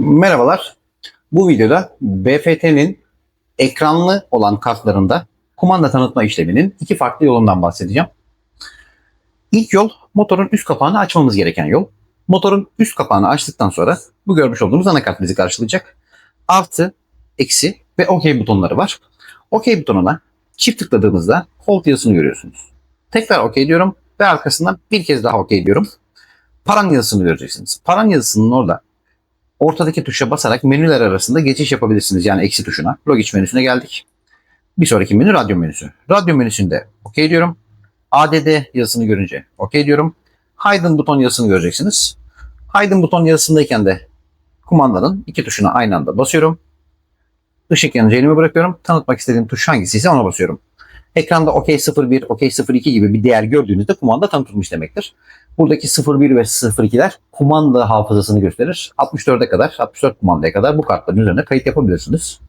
Merhabalar. Bu videoda BFT'nin ekranlı olan kartlarında kumanda tanıtma işleminin iki farklı yolundan bahsedeceğim. İlk yol motorun üst kapağını açmamız gereken yol. Motorun üst kapağını açtıktan sonra bu görmüş olduğumuz anakart bizi karşılayacak. Artı, eksi ve OK butonları var. OK butonuna çift tıkladığımızda hold yazısını görüyorsunuz. Tekrar OK diyorum ve arkasından bir kez daha OK diyorum. Paran yazısını göreceksiniz. Paran yazısının orada ortadaki tuşa basarak menüler arasında geçiş yapabilirsiniz. Yani eksi tuşuna. Logich menüsüne geldik. Bir sonraki menü radyo menüsü. Radyo menüsünde OK diyorum. ADD yazısını görünce OK diyorum. Hidden buton yazısını göreceksiniz. Hidden buton yazısındayken de kumandanın iki tuşuna aynı anda basıyorum. Işık yanınca elimi bırakıyorum. Tanıtmak istediğim tuş hangisi ise ona basıyorum. Ekranda OK 01, OK 02 gibi bir değer gördüğünüzde kumanda tanıtılmış demektir. Buradaki 01 ve 02'ler kumanda hafızasını gösterir. 64'e kadar, 64 kumandaya kadar bu kartların üzerine kayıt yapabilirsiniz.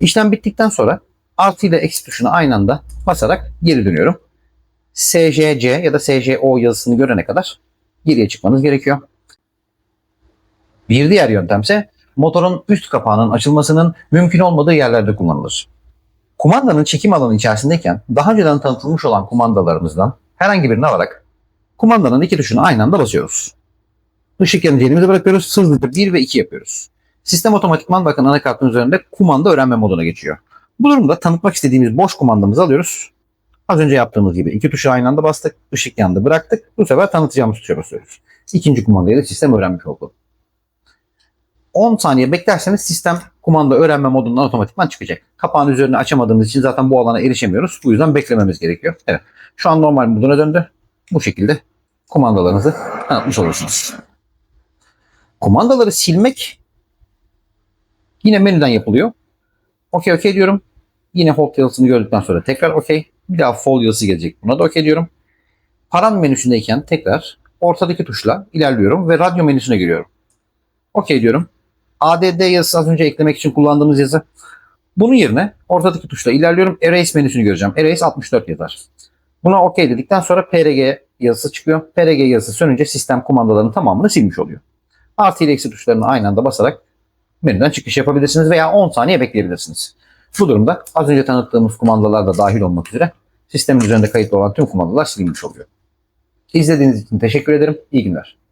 İşlem bittikten sonra artı ile eksi tuşuna aynı anda basarak geri dönüyorum. SJC ya da SJO yazısını görene kadar geriye çıkmanız gerekiyor. Bir diğer yöntemse motorun üst kapağının açılmasının mümkün olmadığı yerlerde kullanılır. Kumandanın çekim alanı içerisindeyken daha önceden tanıtılmış olan kumandalarımızdan herhangi birini alarak kumandanın iki tuşuna aynı anda basıyoruz. Işık yanınca elimizi bırakıyoruz. Hızlıca 1 ve 2 yapıyoruz. Sistem otomatikman bakın anakartın üzerinde kumanda öğrenme moduna geçiyor. Bu durumda tanıtmak istediğimiz boş kumandamızı alıyoruz. Az önce yaptığımız gibi iki tuşu aynı anda bastık. ışık yandı bıraktık. Bu sefer tanıtacağımız tuşa basıyoruz. İkinci kumandayı da sistem öğrenmiş oldu. 10 saniye beklerseniz sistem kumanda öğrenme modundan otomatikman çıkacak. Kapağın üzerine açamadığımız için zaten bu alana erişemiyoruz. Bu yüzden beklememiz gerekiyor. Evet. Şu an normal moduna döndü. Bu şekilde kumandalarınızı tanıtmış olursunuz. Kumandaları silmek yine menüden yapılıyor. Okey okey diyorum. Yine hold yazısını gördükten sonra tekrar okey. Bir daha fold yazısı gelecek. Buna da okey diyorum. Paran menüsündeyken tekrar ortadaki tuşla ilerliyorum ve radyo menüsüne giriyorum. Okey diyorum. ADD yazısı az önce eklemek için kullandığımız yazı. Bunun yerine ortadaki tuşla ilerliyorum. Erase menüsünü göreceğim. Erase 64 yazar. Buna OK dedikten sonra PRG yazısı çıkıyor. PRG yazısı sönünce sistem kumandalarının tamamını silmiş oluyor. Artı ile eksi tuşlarını aynı anda basarak menüden çıkış yapabilirsiniz veya 10 saniye bekleyebilirsiniz. Bu durumda az önce tanıttığımız kumandalar da dahil olmak üzere sistemin üzerinde kayıtlı olan tüm kumandalar silinmiş oluyor. İzlediğiniz için teşekkür ederim. İyi günler.